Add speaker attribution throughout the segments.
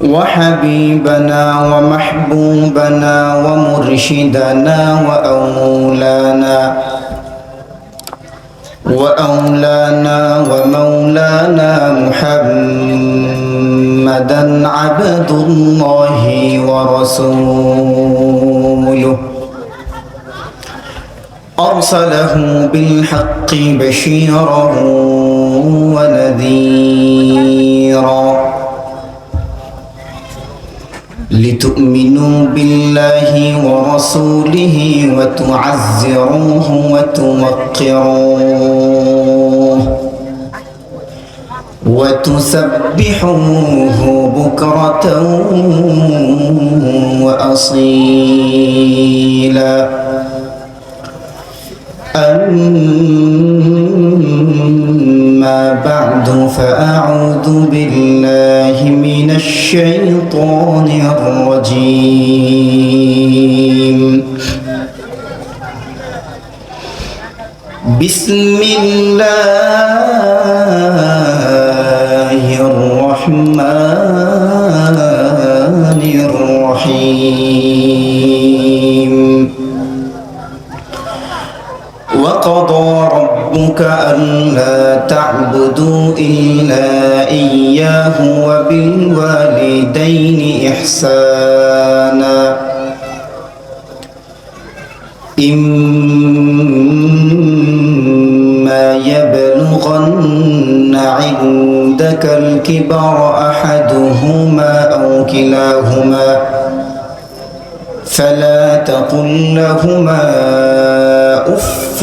Speaker 1: وحبيبنا ومحبوبنا ومرشدنا وأولانا وأولانا ومولانا محمدا عبد الله ورسوله. أرسله بالحق بشيرا ونذيرا. لتؤمنوا بالله ورسوله وتعزروه وتوقروه وتسبحوه بكرة وأصيلا. أما بعد فأعوذ بالله الشيطان الرجيم. بسم الله الرحمن الرحيم. وقضى ربك ألا تعبدوا إلا وبالوالدين إحسانا. إما يبلغن عندك الكبر أحدهما أو كلاهما فلا تقل لهما أف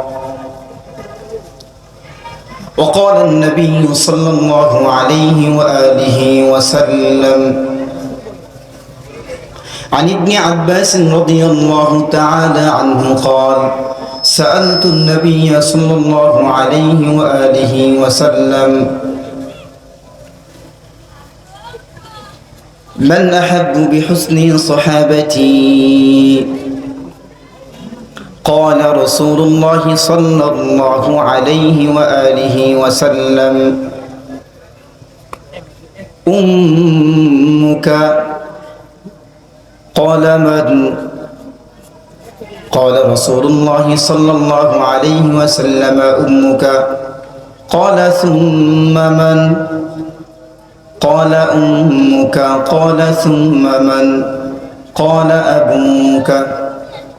Speaker 1: وقال النبي صلى الله عليه وآله وسلم عن ابن عباس رضي الله تعالى عنه قال سألت النبي صلى الله عليه وآله وسلم من أحب بحسن صحابتي؟ قال رسول الله صلى الله عليه وآله وسلم أمك قال من؟ قال رسول الله صلى الله عليه وسلم أمك. قال ثم من؟ قال أمك. قال ثم من؟ قال أبوك.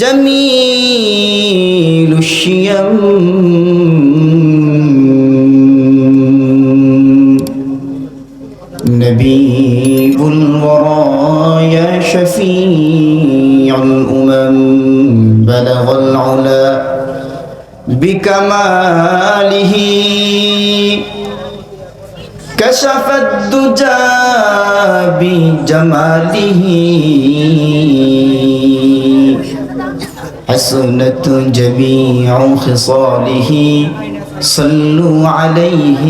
Speaker 1: جميل الشيم. نبي الورى يا شفيع الأمم. بلغ العلا بكماله. كشف الدجى بجماله. حسنة جميع خصاله صلوا عليه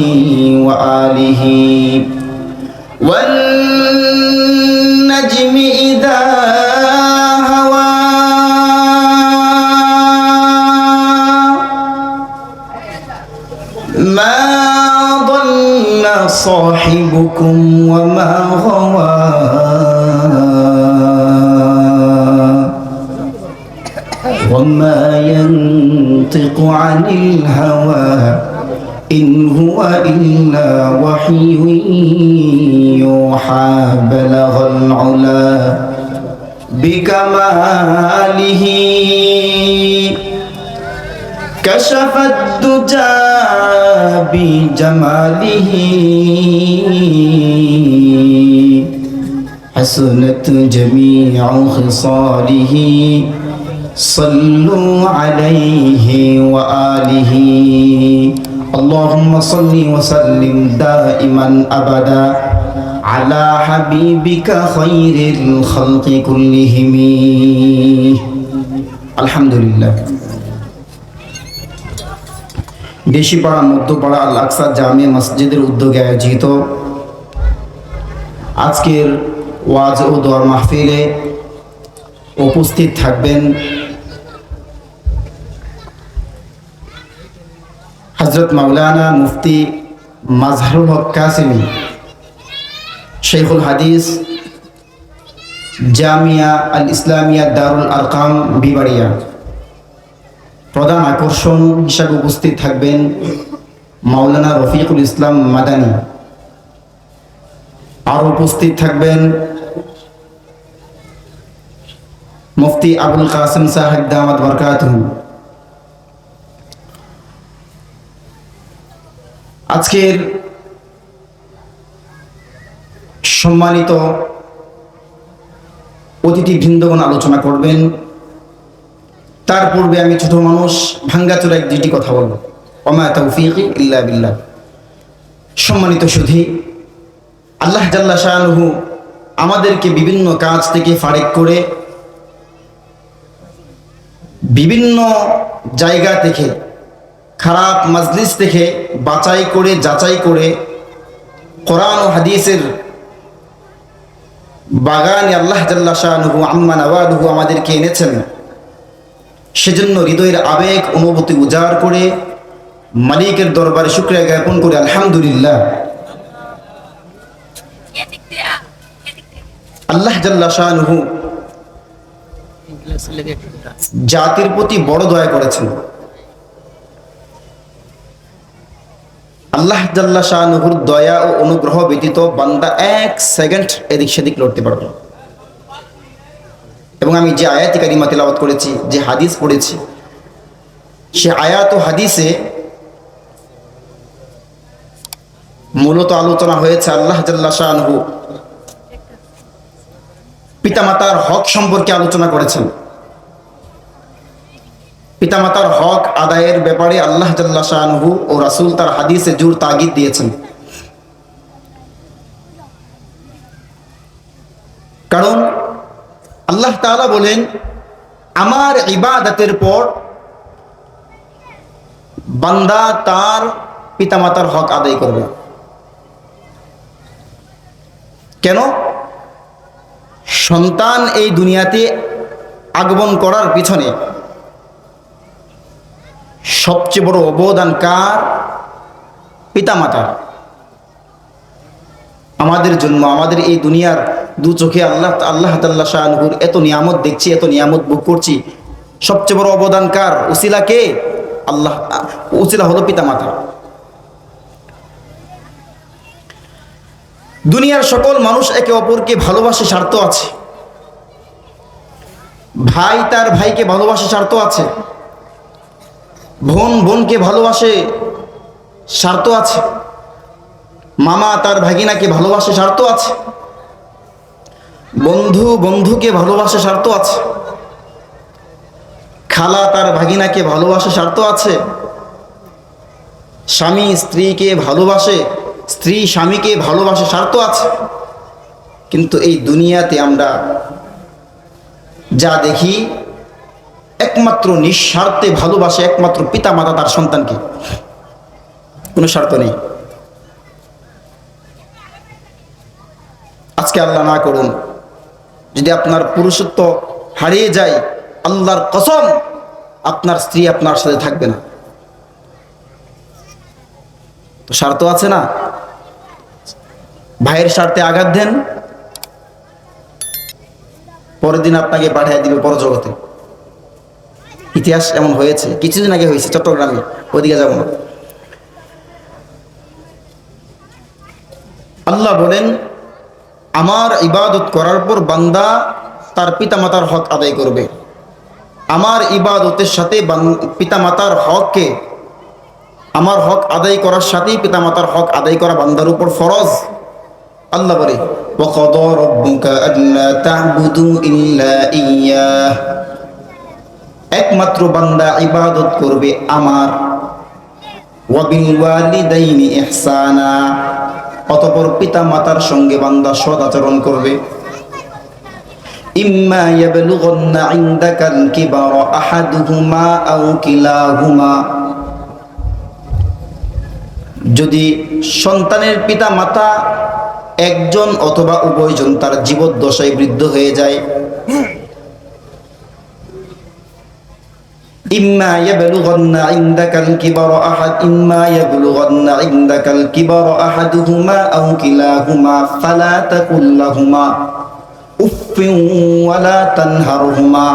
Speaker 1: وآله. والنجم إذا هوى ما ضل صاحبكم وما غوى. وما ينطق عن الهوى إن هو إلا وحي يوحى بلغ العلا بكماله. كشف الدجى بجماله. حسنت جميع خصاله. صلوا عليه وآله اللهم صل وسلم دائما أبدا على حبيبك خير الخلق كلهم الحمد لله দেশিপাড়া মধ্যপাড়া আল আকসা জামে মসজিদের উদ্যোগে আয়োজিত আজকের ওয়াজ ও দোয়ার মাহফিলে উপস্থিত থাকবেন হজরত মাওলানা মুফতি মাজহারুল হক কাসিমি শেখুল হাদিস, জামিয়া আল ইসলামিয়া দারুল আরকাম, বিবাড়িয়া। প্রধান আকর্ষণ হিসাবে উপস্থিত থাকবেন মাওলানা রফিকুল ইসলাম মাদানী। আর উপস্থিত থাকবেন মুফতি আবুল কাসিম সাহেব দামাত বরকাত আজকের সম্মানিত অতিথি বৃন্দগণ আলোচনা করবেন। তার পূর্বে আমি ছোট মানুষ, ভাঙ্গাচোরা এক দুইটি কথা বলব। অমা তৌফিক ইল্লা বিল্লাহ। সম্মানিত সুধী, আল্লাহ জাল্লা শাহরুহু আমাদেরকে বিভিন্ন কাজ থেকে ফারেক করে বিভিন্ন জায়গা থেকে খারাপ মাজলিস থেকে বাছাই করে, যাচাই করে কোরআন ও হাদিসের বাগানে আল্লাহ জাল্লা শাহরুহু আম্মা নওয়াদুহু আমাদেরকে এনেছেন। সেজন্য হৃদয়ের আবেগ, অনুভূতি উজাড় করে মালিকের দরবারে শুক্রিয়া জ্ঞাপন করে আলহামদুলিল্লাহ। আল্লাহ জাল্লা শাহরুহু জাতির প্রতি বড় দয়া করেছেন। আল্লাহ জাল্লা শাহনুহুর দয়া ও অনুগ্রহ ব্যতীত বান্দা এক সেকেন্ড এদিক সেদিক লড়তে পারবে। এবং আমি যে আয়াতি কারিমা তেলাওয়াত করেছি, যে হাদিস পড়েছি, সে আয়াত ও হাদিসে মূলত আলোচনা হয়েছে আল্লাহ জাল্লা শাহনহু পিতামাতার হক সম্পর্কে আলোচনা করেছেন। পিতামাতার হক আদায়ের ব্যাপারে আল্লাহ জাল্লা শাহনহু ও রাসুল তার হাদিসে জোর তাগিদ দিয়েছেন। কারণ আল্লাহ তাআলা বলেন, আমার ইবাদতের পর বান্দা তার পিতামাতার হক আদায় করবে। কেন? সন্তান এই দুনিয়াতে আগমন করার পিছনে সবচেয়ে বড় অবদান কার পিতামাতার আমাদের জন্য আমাদের এই দুনিয়ার দু চোখে আল্লাহ আল্লাহ তাল্লাহ শাহনুর এত নিয়ামত দেখছি, এত নিয়ামত ভোগ করছি। সবচেয়ে বড় অবদান কার উসিলা কে? আল্লাহ, উসিলা হলো পিতামাতা। দুনিয়ার সকল মানুষ একে অপরকে ভালোবাসে, স্বার্থ আছে। ভাই তার ভাইকে ভালোবাসে, স্বার্থ আছে। বোন বোনকে ভালোবাসে, স্বার্থ আছে। মামা তার ভাগিনাকে ভালোবাসে, স্বার্থ আছে। বন্ধু বন্ধুকে ভালোবাসে, স্বার্থ আছে। খালা তার ভাগিনাকে ভালোবাসে, স্বার্থ আছে। স্বামী স্ত্রীকে ভালোবাসে, স্ত্রী স্বামীকে ভালোবাসে, স্বার্থ আছে। কিন্তু এই দুনিয়াতে আমরা যা দেখি একমাত্র নিঃস্বার্থে ভালোবাসে একমাত্র পিতা মাতা তার সন্তানকে কোনো স্বার্থ নেই। আজকে আল্লাহ না করুন, যদি আপনার পুরুষত্ব হারিয়ে যায়, আল্লাহর কসম আপনার স্ত্রী আপনার সাথে থাকবে না। তো স্বার্থ আছে না? ভাইয়ের স্বার্থে আঘাত দেন, পরের দিন আপনাকে পাঠিয়ে দিবে পরজগতে। ইতিহাস এমন হয়েছে কিছুদিন আগে হয়েছে চট্টগ্রামে ওদিকে যাব না আল্লাহ বলেন আমার ইবাদত করার পর বান্দা তার পিতামাতার হক আদায় করবে আমার ইবাদতের সাথে বান- পিতামাতার হককে আমার হক আদায় করার সাথেই পিতামাতার হক আদায় করা বান্দার উপর ফরজ আল্লাহ বলে وَقَضَى رَبُّكَ أَلَّا تَعْبُدُوا إِلَّا إِيَّاهُ একমাত্র বান্দা ইবাদত করবে আমার। অতঃপর পিতা মাতার সঙ্গে বান্দা সৎ আচরণ করবে যদি সন্তানের পিতা মাতা একজন অথবা উভয়জন তার জীবদ্দশায় বৃদ্ধ হয়ে যায় إما يبلغن عندك الكبر أحد إما يبلغن عندك الكبر أحدهما أو كلاهما فلا تقل لهما أف ولا تنهرهما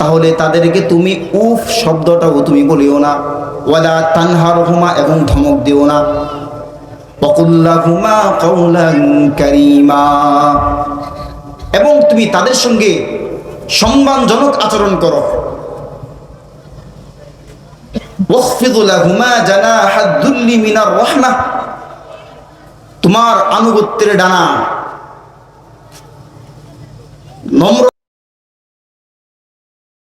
Speaker 1: তাহলে তাদেরকে তুমি উফ শব্দটাও তুমি বলিও না ওয়ালা তানহারহুমা এবং ধমক দিও না ওয়াকুল্লাহুমা কাউলান কারীমা এবং তুমি তাদের সঙ্গে সম্মানজনক আচরণ করো তোমার আনুগত্যের ডানা। নম্র